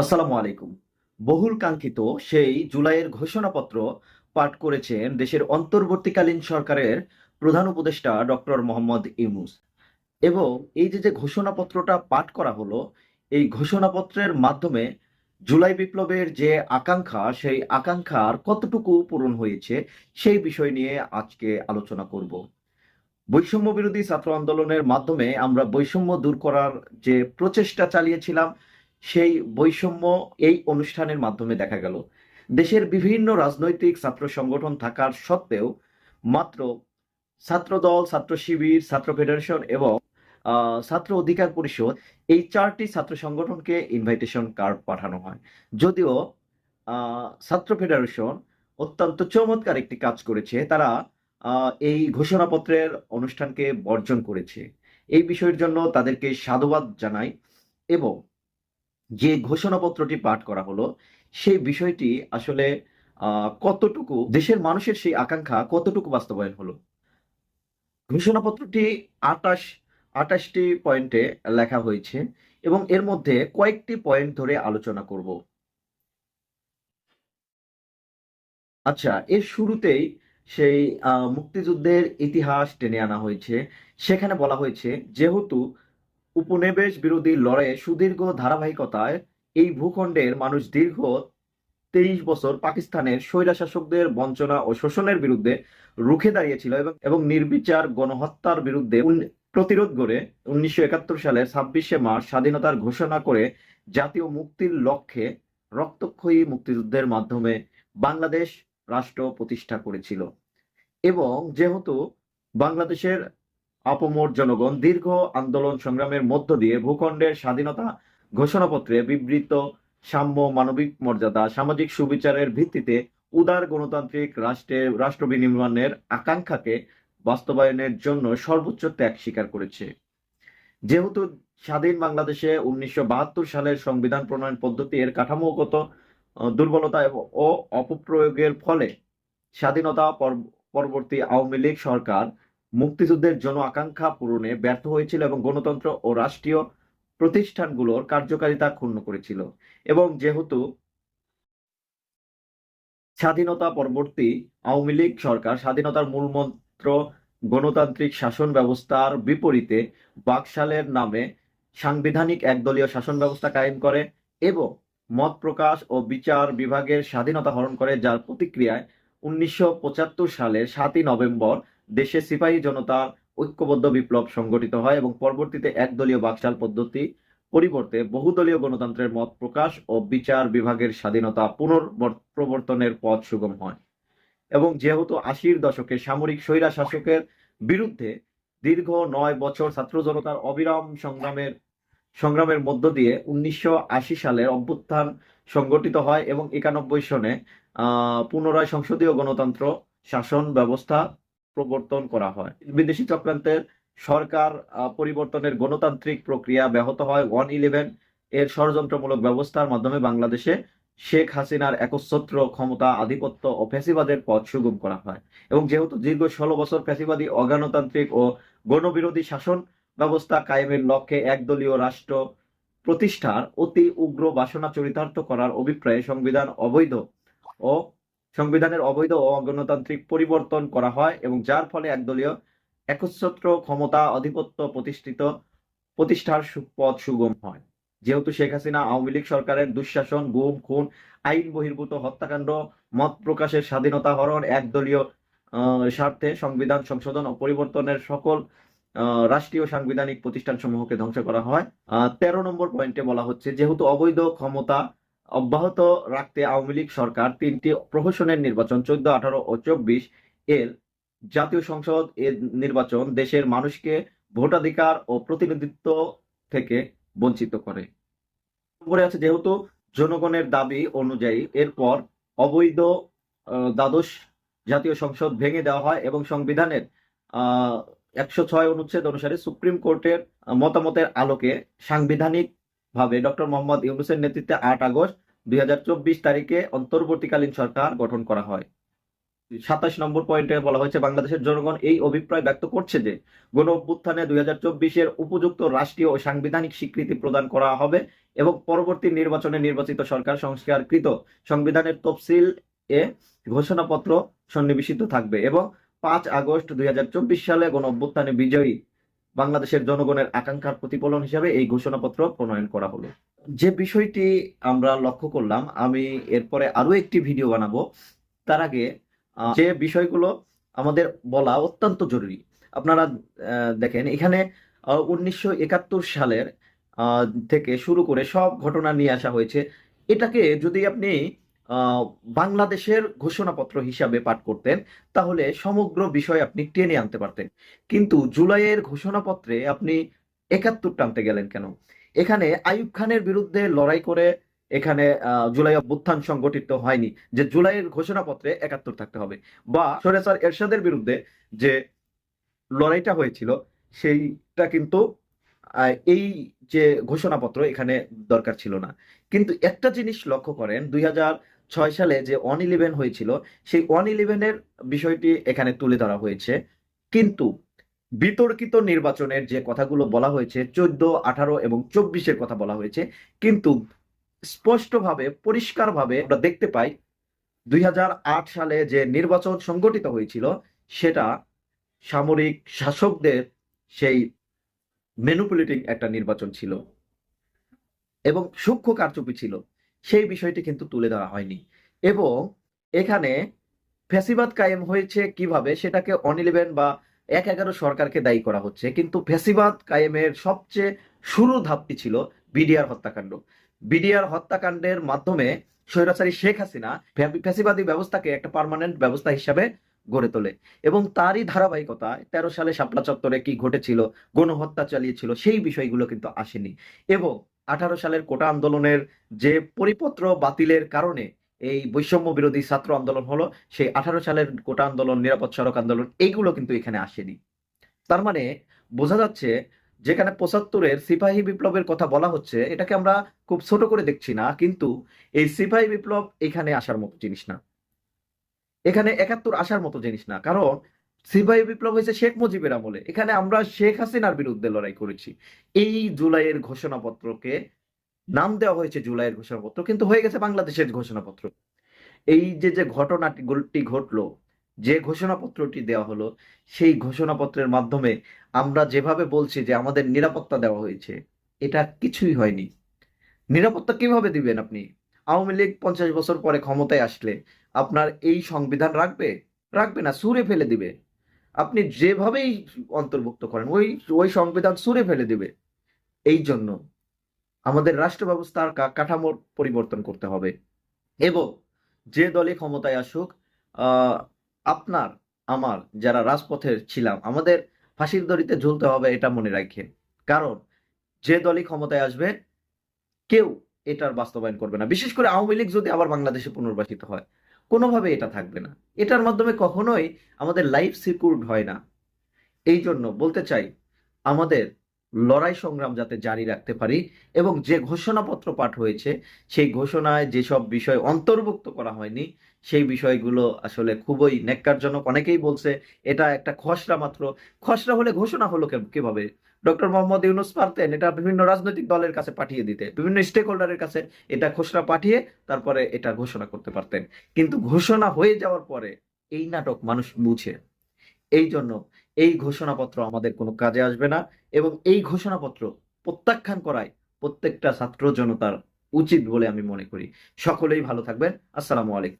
আসসালামু আলাইকুম। বহুল কাঙ্ক্ষিত সেই জুলাইয়ের ঘোষণাপত্র পাঠ করেছেন দেশের অন্তর্বর্তীকালীন সরকারের প্রধান উপদেষ্টা ডক্টর মোহাম্মদ ইউনুস। এবং এই যে যে ঘোষণাপত্রটা পাঠ করা হলো, এই ঘোষণাপত্রের মাধ্যমে জুলাই বিপ্লবের যে আকাঙ্ক্ষা, সেই আকাঙ্ক্ষার কতটুকু পূরণ হয়েছে, সেই বিষয় নিয়ে আজকে আলোচনা করব। বৈষম্য বিরোধী ছাত্র আন্দোলনের মাধ্যমে আমরা বৈষম্য দূর করার যে প্রচেষ্টা চালিয়েছিলাম সেই বৈষম্য এই অনুষ্ঠানের মাধ্যমে দেখা গেল। দেশের বিভিন্ন রাজনৈতিক ছাত্র সংগঠন থাকার সত্ত্বেও মাত্র ছাত্রদল, ছাত্র শিবির, ছাত্র ফেডারেশন এবং ছাত্র অধিকার পরিষদ এই চারটি ছাত্র সংগঠনকে ইনভাইটেশন কার্ড পাঠানো হয়। যদিও ছাত্র ফেডারেশন অত্যন্ত চমৎকার একটি কাজ করেছে। তারা এই ঘোষণাপত্রের অনুষ্ঠানকে বর্জন করেছে। এই বিষয়ের জন্য তাদেরকে সাধুবাদ জানাই এবং যে ঘোষণাপত্রটি পাঠ করা হলো, সেই বিষয়টি আসলে কতটুকু দেশের মানুষের সেই আকাঙ্ক্ষা কতটুকু বাস্তবায়ন হলো? ঘোষণাপত্রটি আটাশ, আটাশটি পয়েন্টে লেখা হয়েছে এবং এর মধ্যে কয়েকটি পয়েন্ট ধরে আলোচনা করব। আচ্ছা এর শুরুতেই সেই মুক্তিযুদ্ধের ইতিহাস টেনে আনা হয়েছে। সেখানে বলা হয়েছে, যেহেতু উপনিবেশ বিরোধী লড়াইয়ে সুদীর্ঘ ধারাবাহিকতায় এই ভূখণ্ডের মানুষ দীর্ঘ তেইশ বছর পাকিস্তানের স্বৈরাশাসকদের বঞ্চনা ও শোষণের বিরুদ্ধে রুখে দাঁড়িয়েছিল এবং নির্বিচার গণহত্যার বিরুদ্ধে প্রতিরোধ গড়ে উনিশশো একাত্তর সালের ছাব্বিশে মার্চ স্বাধীনতার ঘোষণা করে জাতীয় মুক্তির লক্ষ্যে রক্তক্ষয়ী মুক্তিযুদ্ধের মাধ্যমে বাংলাদেশ রাষ্ট্র প্রতিষ্ঠা করেছিল। এবং যেহেতু বাংলাদেশের আপামর জনগণ দীর্ঘ আন্দোলন সংগ্রামের মধ্য দিয়ে ভূখণ্ডের স্বাধীনতা ঘোষণাপত্রে বিবৃত সাম্য মানবিক মর্যাদা, সামাজিক সুবিচারের ভিত্তিতে উদার গণতান্ত্রিক রাষ্ট্রের রাষ্ট্র বিনির্মাণের আকাঙ্ক্ষাকে বাস্তবায়নের জন্য সর্বোচ্চ ত্যাগ স্বীকার করেছে। যেহেতু স্বাধীন বাংলাদেশে উনিশশো বাহাত্তর সালের সংবিধান প্রণয়ন পদ্ধতি এর কাঠামোগত দুর্বলতা ও অপপ্রয়োগের ফলে স্বাধীনতা পর- পরবর্তী আওয়ামী লীগ সরকার মুক্তিযুদ্ধের জন আকাঙ্ক্ষা পূরণে ব্যর্থ হয়েছিল এবং গণতন্ত্র ও রাষ্ট্রীয় প্রতিষ্ঠানগুলোর কার্যকারিতা ক্ষুণ্ণ করেছিল। এবং যেহেতু স্বাধীনতা পরবর্তী আওয়ামী লীগ সরকার স্বাধীনতার মূলমন্ত্র গণতান্ত্রিক শাসন ব্যবস্থার বিপরীতে বাকশালের নামে সাংবিধানিক একদলীয় শাসন ব্যবস্থা কায়েম করে এবং মত প্রকাশ ও বিচার বিভাগের স্বাধীনতা হরণ করে, যার প্রতিক্রিয়ায় উনিশশো পঁচাত্তর সালের সাতই নভেম্বর দেশে সিপাহী জনতার ঐক্যবদ্ধ বিপ্লব সংগঠিত হয় এবং পরবর্তীতে একদলীয় বাকশাল পদ্ধতি পরিবর্তে বহুদলীয় গণতন্ত্রের মত প্রকাশ ও বিচার বিভাগের স্বাধীনতা পুনঃপ্রবর্তনের পথ সুগম হয়। এবং যেহেতু আশির দশকে সামরিক স্বৈরা শাসকের বিরুদ্ধে দীর্ঘ নয় বছর ছাত্র জনতার অবিরাম সংগ্রামের সংগ্রামের মধ্য দিয়ে উনিশশো আশি সালের অভ্যুত্থান সংগঠিত হয় এবং একানব্বই সনে পুনরায় সংসদীয় গণতন্ত্র শাসন ব্যবস্থা প্রবর্তন করা হয়। বিদেশি চক্রান্তের সরকার পরিবর্তনের গণতান্ত্রিক প্রক্রিয়া ব্যাহত হয়। ওয়ান ইলেভেন এর ষড়যন্ত্রমূলক ব্যবস্থার মাধ্যমে বাংলাদেশে শেখ হাসিনার একচ্ছত্র ক্ষমতা, আধিপত্য ও ফ্যাসিবাদের পথ সুগম করা হয়। এবং যেহেতু দীর্ঘ ষোলো বছর ফ্যাসিবাদী, অগণতান্ত্রিক ও গণবিরোধী শাসন ব্যবস্থা কায়েমের লক্ষ্যে একদলীয় রাষ্ট্র প্রতিষ্ঠার অতি উগ্র বাসনা চরিতার্থ করার অভিপ্রায়ে সংবিধান অবৈধ ও সংবিধানের অবৈধ ও অগণতান্ত্রিক পরিবর্তন করা হয় এবং যার ফলে একদলীয় একচ্ছত্র ক্ষমতা আধিপত্য প্রতিষ্ঠিত প্রতিষ্ঠার পথ সুগম হয়। যেহেতু শেখ হাসিনা আওয়ামী লীগ সরকারের দুঃশাসন, গুম, খুন, আইন বহির্ভূত হত্যাকাণ্ড, মত প্রকাশের স্বাধীনতা হরণ, একদলীয় স্বার্থে সংবিধান সংশোধন ও পরিবর্তনের সকল রাষ্ট্রীয় সাংবিধানিক প্রতিষ্ঠান সমূহকে ধ্বংস করা হয়। তেরো নম্বর পয়েন্টে বলা হচ্ছে, যেহেতু অবৈধ ক্ষমতা অব্যাহত রাখতে আওয়ামী লীগ সরকার তিনটি প্রহসনের নির্বাচন চোদ্দ, আঠারো ও চব্বিশ এর জাতীয় সংসদ এর নির্বাচন দেশের মানুষকে ভোটাধিকার ও প্রতিনিধিত্ব থেকে বঞ্চিত করে। আছে যেহেতু জনগণের দাবি অনুযায়ী এরপর অবৈধ দ্বাদশ জাতীয় সংসদ ভেঙে দেওয়া হয় এবং সংবিধানের একশো ছয় অনুচ্ছেদ অনুসারে সুপ্রিম কোর্টের মতামতের আলোকে সাংবিধানিক ভাবে ডক্টর মোহাম্মদ ইউনুসের নেতৃত্বে আট আগস্ট দুই হাজার চব্বিশ তারিখে অন্তর্বর্তীকালীন সরকার গঠন করা হয়। সাতাশ নম্বর পয়েন্টে বলা হয়েছে, বাংলাদেশের জনগণ এই অভিপ্রায় ব্যক্ত করছে যে গণ অভ্যুত্থানে দুই চব্বিশের উপযুক্ত রাষ্ট্রীয় ও সাংবিধানিক স্বীকৃতি প্রদান করা হবে এবং পরবর্তী নির্বাচনে নির্বাচিত সরকার সংস্কারকৃত সংবিধানের তফসিল এ ঘোষণাপত্র সন্নিবেশিত থাকবে এবং পাঁচ আগস্ট দুই হাজার চব্বিশ সালে গণ অভ্যুত্থানে বিজয়ী বাংলাদেশের জনগণের আকাঙ্ক্ষার প্রতিফলন হিসাবে এই ঘোষণাপত্র প্রণয়ন করা হলো। যে বিষয়টি আমরা লক্ষ্য করলাম, আমি এরপরে আরও একটি ভিডিও বানাবো। তার আগে যে বিষয়গুলো আমাদের বলা অত্যন্ত জরুরি। আপনারা দেখেন, এখানে উনিশশো একাত্তর সালের থেকে শুরু করে সব ঘটনা নিয়ে আসা হয়েছে। এটাকে যদি আপনি বাংলাদেশের ঘোষণাপত্র হিসাবে পাঠ করতেন, তাহলে সমগ্র বিষয় আপনি টেনে আনতে পারতেন। কিন্তু জুলাইয়ের ঘোষণাপত্রে আপনি একাত্তর টানতে গেলেন কেন? এখানে আইয়ুব খানের বিরুদ্ধে লড়াই করে এখানে জুলাই অভ্যুত্থান সংগঠিত হয়নি, যে জুলাইয়ের ঘোষণাপত্রে একাত্তর থাকতে হবে। বা সরেসার এরশাদের বিরুদ্ধে যে লড়াইটা হয়েছিল, সেইটা কিন্তু এই যে ঘোষণাপত্র এখানে দরকার ছিল না। কিন্তু একটা জিনিস লক্ষ্য করেন, দুই হাজার ছয় সালে যে অন ইলেভেন হয়েছিল, সেই ওয়ান ইলেভেনের বিষয়টি এখানে তুলে ধরা হয়েছে। কিন্তু বিতর্কিত নির্বাচনের যে কথাগুলো বলা হয়েছে, চোদ্দ, আঠারো এবং চব্বিশের কথা বলা হয়েছে, কিন্তু স্পষ্টভাবে, পরিষ্কারভাবে আমরা দেখতে পাই, দুই হাজার আট সালে যে নির্বাচন সংগঠিত হয়েছিল, সেটা সামরিক শাসকদের সেই ম্যানুপুলেটিং একটা নির্বাচন ছিল এবং সূক্ষ্ম কারচুপি ছিল। সেই বিষয়টি কিন্তু তুলে ধরা হয়নি। এবং এখানে ফ্যাসিবাদ কায়েম হয়েছে কীভাবে সেটাকে অনিলেভেন বা এক এগারো সরকারকে দায়ী করা হচ্ছে। কিন্তু ফ্যাসিবাদ কায়েমের সবচেয়ে শুরু ধাপটি ছিল বিডিআর হত্যাকাণ্ড। বিডিআর হত্যাকাণ্ডের মাধ্যমে স্বৈরাচারী শেখ হাসিনা ফ্যাসিবাদী ব্যবস্থাকে একটা পার্মানেন্ট ব্যবস্থা হিসাবে গড়ে তোলে এবং তারই ধারাবাহিকতায় তেরো সালে শাপলা চত্বরে কি ঘটেছিল, গণহত্যা চালিয়েছিল সেই বিষয়গুলো কিন্তু আসেনি। এবং আঠারো সালের কোটা আন্দোলনের যে পরিপত্র বাতিলের কারণে এই বৈষম্য বিরোধী ছাত্র আন্দোলন হলো, সেই আঠারো সালের কোটা আন্দোলন, নিরাপদ সড়ক আন্দোলন, এইগুলো কিন্তু এখানে আসেনি। তার মানে বোঝা যাচ্ছে যেখানে পঁচাত্তরের সিপাহী বিপ্লবের কথা বলা হচ্ছে, এটাকে আমরা খুব ছোট করে দেখছি না, কিন্তু এই সিপাহী বিপ্লব এখানে আসার মতো জিনিস না। এখানে একাত্তর আসার মতো জিনিস না, কারণ সিপাহী বিপ্লব হয়েছে শেখ মুজিবের আমলে। এখানে আমরা শেখ হাসিনার বিরুদ্ধে লড়াই করেছি। এই জুলাইয়ের ঘোষণাপত্রকে, নাম দেওয়া হয়েছে জুলাইয়ের ঘোষণাপত্র, কিন্তু হয়ে গেছে বাংলাদেশের ঘোষণাপত্র। এই যে যে ঘটনাটি ঘটলো, যে ঘোষণাপত্রটি দেওয়া হলো, সেই ঘোষণাপত্রের মাধ্যমে আমরা যেভাবে বলছি যে আমাদের নিরাপত্তা দেওয়া হয়েছে, এটা কিছুই হয়নি। নিরাপত্তা কীভাবে দিবেন আপনি? আওয়ামী লীগ পঞ্চাশ বছর পরে ক্ষমতায় আসলে আপনার এই সংবিধান রাখবে? রাখবে না, সুরে ফেলে দিবে। আপনি যেভাবেই অন্তর্ভুক্ত করেন, ওই ওই সংবিধান সুরে ফেলে দিবে। এই জন্য আমাদের রাষ্ট্র ব্যবস্থার কাঠামোর পরিবর্তন করতে হবে। এবং যে দলে ক্ষমতায় আসুক আপনার, আমার যারা রাজপথের ছিলাম, আমাদের ফাঁসির দড়িতে ঝুলতে হবে এটা মনে রাখে। কারণ যে দলই ক্ষমতায় আসবে, কেউ এটার বাস্তবায়ন করবে না। বিশেষ করে আওয়ামী লীগ যদি আবার বাংলাদেশে পুনর্বাসিত হয়। কোনোভাবে এটা থাকবে না। এটার মাধ্যমে কখনোই আমাদের লাইফ সিকিউরড হয় না। এই জন্য বলতে চাই, আমাদের লড়াই সংগ্রাম যাতে জারি রাখতে পারি এবং যে ঘোষণাপত্র পাঠ হয়েছে, সেই ঘোষণায় যেসব বিষয় অন্তর্ভুক্ত করা হয়নি, সেই বিষয়গুলো আসলে খুবই ন্যাক্কারজনক। অনেকেই বলছে, এটা একটা খসড়া মাত্র। খসড়া হলে ঘোষণা হলো কীভাবে? ডক্টর মোহাম্মদ ইউনুস পারতেন, এটা বিভিন্ন রাজনৈতিক দলের কাছে পাঠিয়ে দিতে, বিভিন্ন স্টেক হোল্ডারের কাছে এটা খসড়া পাঠিয়ে তারপরে এটা ঘোষণা করতে পারতেন। কিন্তু ঘোষণা হয়ে যাওয়ার পরে এই নাটক মানুষ বুঝে। এই জন্য এই ঘোষণাপত্র আমাদের কোনো কাজে আসবে না এবং এই ঘোষণাপত্র প্রত্যাখ্যান করায় প্রত্যেকটা ছাত্র জনতার উচিত বলে আমি মনে করি। সকলেই ভালো থাকবেন। আসসালামু আলাইকুম।